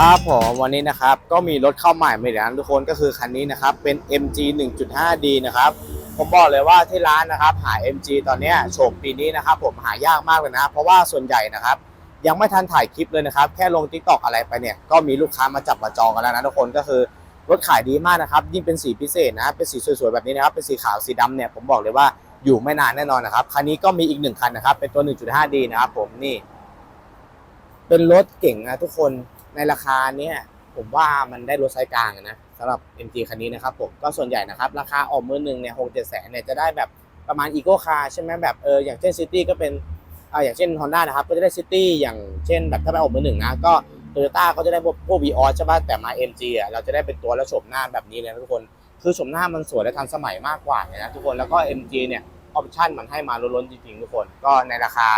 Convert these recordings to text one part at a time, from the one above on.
ครับผมวันนี้นะครับก็มีรถเข้าใหม่มาอีกแล้วทุกคนก็คือคันนี้นะครับเป็น MG 1.5D นะครับผมบอกเลยว่าที่ร้านนะครับหา MG ตอนนี้โฉมปีนี้นะครับผมหายากมากเลยนะเพราะว่าส่วนใหญ่นะครับยังไม่ทันถ่ายคลิปเลยนะครับแค่ลง t ิ k t o k อะไรไปเนี่ยก็มีลูกค้ามาจับมาจองกันแล้วนะทุกคนก็คือรถขายดีมากนะครับยิ่งเป็นสีพิเศษนะเป็นสีสวยๆแบบนี้นะครับเป็นสีขาวสีดำเนี่ยผมบอกเลยว่าอยู่ไม่นานแน่นอนนะครับคันนี้ก็มีอีกหนึ่งคันนะครับเป็นตัว 1.5D นะครับผมนี่ เป็นรถเก่งนะทุกคน ในราคาเนี้ยผมว่ามันได้รถไซส์กลางนะสำหรับ MG คันนี้นะครับผมก็ส่วนใหญ่นะครับ ราคาออกมือหนึ่งเนี่ยหกเจ็ดแสนเนี่ยจะได้แบบประมาณอีโก้คาร์ใช่ไหมแบบเอออย่างเช่นซิตี้ก็เป็นอ่าอย่างเช่น Honda นะครับก็จะได้ซิตี้อย่างเช่นแบบถ้าไปออกมือหนึ่งนะก็โตโยต้าก็จะได้พวกพวก v ีออใช่ป่ะแต่มา MG อะเราจะได้เป็นตัวแล้วโฉมหน้าแบบนี้เลยนะทุกคน คือโฉมหน้ามันสวยและทันสมัยมากกว่าเนี่ยนะทุกคนแล้วก็ MG เนี่ยออปชั่นมันให้มาล้นๆจริงๆทุกคน ก็ในราคา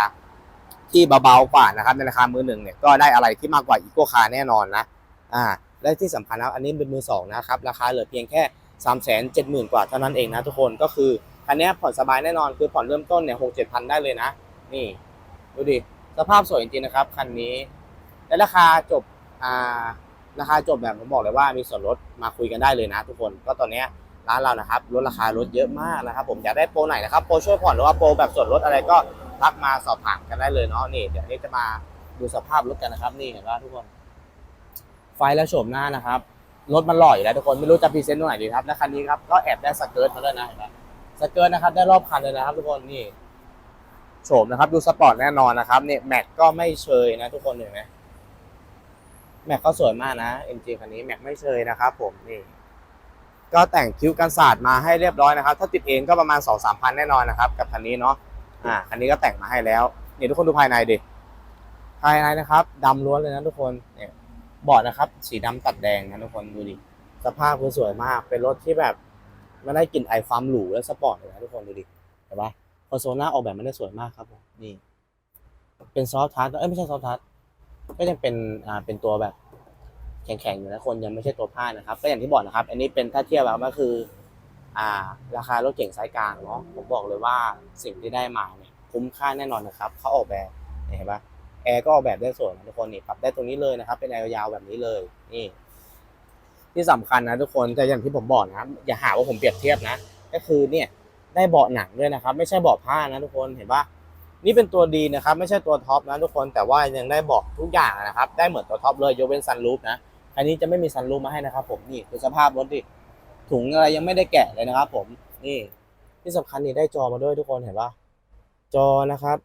ที่เบาๆกว่านะครับในราคามือหนึ่งเนี่ยก็ได้อะไรที่มากกว่าอีโก้คาร์แน่นอนนะอ่าและที่สำคัญนะอันนี้เป็นมือสองนะครับราคาเหลือเพียงแค่3ามแสนเจ็ดหมื่นกว่าเท่านั้นเองนะทุกคนก็คือคันนี้ผ่อนสบายแน่นอนคือผ่อนเริ่มต้นเนี่ยหกเจ็ดพันได้เลยนะ นี่ดูดิสภาพสวยจริงๆนะครับคันนี้ และราคาจบอ่าราคาจบแบบผมบอกเลยว่ามีส่วนลดมาคุยกันได้เลยนะ ทุกคนก็ตอนนี้ร้านเรานะครับลดราคาลดเยอะมากนะครับ ผมอยากได้โปรไหนนะครับโปรช่วยผ่อนหรือว่าโปรแบบส่วนลดอะไรก็ ทักมาสอบถามกันได้เลยเนาะนี่เดี๋ยวนี้จะมาดูสภาพรถกันนะครับ นี่เห็นว่าทุกคน ไฟและโฉมหน้านะครับรถมันหล่ออยู่แล้วทุกคนไม่รู้จะพรีเซนต์ตรงไหนดีครับและคันนี้ครับก็แอบได้สเกิร์ตมาด้วยนะเห็นไหมสเกิร์ตนะครับ ได้รอบคันเลยนะครับ ทุกคนนี่โฉมนะครับ ดูสปอร์ตแน่นอนนะครับเนี่ยแม็กก็ไม่เชยนะ ทุกคนเห็นไหมแม็กก็สวยมากนะ MG คันนี้แม็กไม่เชยนะครับ ผมนี่ ก็แต่งคิ้วกันศาสตร์มาให้เรียบร้อยนะครับ ถ้าติดเองก็ประมาณ2 3พันแน่นอนนะครับ กับคันนี้เนาะ อ่าคันนี้ก็แต่งมาให้แล้วนี่ทุกคนดูภายในดิภายในนะครับดำล้วนเลยนะทุกคนเนี่ยเบาะนะครับ สีดำตัดแดงนะทุกคนดูดิสภาพคือสวยมาก เป็นรถที่แบบไมันได้กลิ่นไอความหรูและสปอร์ตเลยนะทุกคนดูดิเห็นปะคอนโซลหน้าออกแบบมันได้สวยมากครับนี่ เป็นซอฟท์ทัชเอ้ยไม่ใช่ซอฟท์ทัชก็ยังเป็นอ่าเป็นตัวแบบแข็งๆอยู่นะคนยังไม่ใช่ตัวผ้านะครับ ก็อย่างที่บอกนะครับ อันนี้เป็นถ้าเทียบแล้วก็คือ อ่าราคารถเก่งไซส์กลางเนาะผมบอกเลยว่าสิ่งที่ได้มาเนี่ยคุ้มค่าแน่นอนนะครับเขาออกแบบเห็นปะแอร์ก็ออกแบบได้สวยนะทุกคนนี่ปรับได้ตรงนี้เลยนะครับเป็นแอร์ยาวๆแบบนี้เลยนี่ที่สำคัญนะทุกคนแต่อย่างที่ผมบอกนะอย่าหาว่าผมเปรียบเทียบนะ ก็คือเนี่ยได้เบาะหนังด้วยนะครับ ไม่ใช่เบาะผ้านะทุกคนเห็นปะนี่เป็นตัวดีนะครับ ไม่ใช่ตัวท็อปนะทุกคนแต่ว่ายังได้เบาะทุกอย่างนะครับ ได้เหมือนตัวท็อปเลยยกเว้นซันรูฟนะอันนี้จะไม่มีซันรูฟมาให้นะครับ ผมนี่คือสภาพรถดิ ถุงอะไรยังไม่ได้แกะเลยนะครับผมนี่ที่สำคัญนี่ได้จอมาด้วยทุกคนเห็นปะจอนะครับ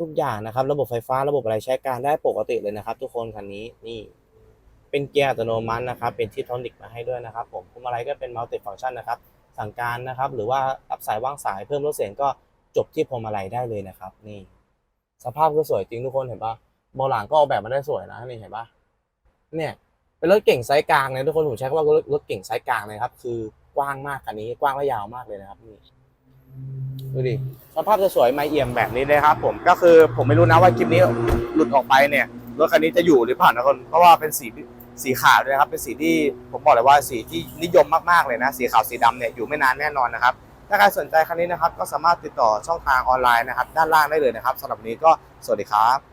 ทุกๆอย่างนะครับ ระบบไฟฟ้าระบบอะไรใช้การได้ปกติเลยนะครับ ทุกคนคันนี้นี่ เป็นเกียร์อัตโนมัตินะครับ เป็นทิทอนิกมาให้ด้วยนะครับ ผมพวงมาลัยก็เป็นมัลติฟังก์ชันนะครับ สั่งการนะครับ หรือว่ารับสายว่างสายเพิ่มลดเสียงก็จบที่พวงมาลัยได้เลยนะครับ นี่ สภาพก็สวยจริงทุกคนเห็นปะเบาหลังก็ออกแบบมาได้สวยนะนี่เห็นปะเนี่ย เป็นรถเก่งไซส์กลางเลยทุกคนผมใช้คำว่ารถรถเก่งไซส์กลางเลยครับ คือกว้างมากคันนี้กว้างและยาวมากเลยนะครับนี่ดูดิสภาพจะสวยไม่เอี่ยมแบบนี้เลยครับ ผมก็คือผมไม่รู้นะว่าคลิปนี้หลุดออกไปเนี่ยรถคันนี้จะอยู่หรือเปล่านนะคนเพราะว่าเป็นสีสีขาวด้วยครับ เป็นสีที่ผมบอกเลยว่าสีที่นิยมมากๆเลยนะ สีขาวสีดำเนี่ยอยู่ไม่นานแน่นอนนะครับถ้าใครสนใจคันนี้นะครับ ก็สามารถติดต่อช่องทางออนไลน์นะครับ ด้านล่างได้เลยนะครับสำหรับนี้ก็สวัสดีครับ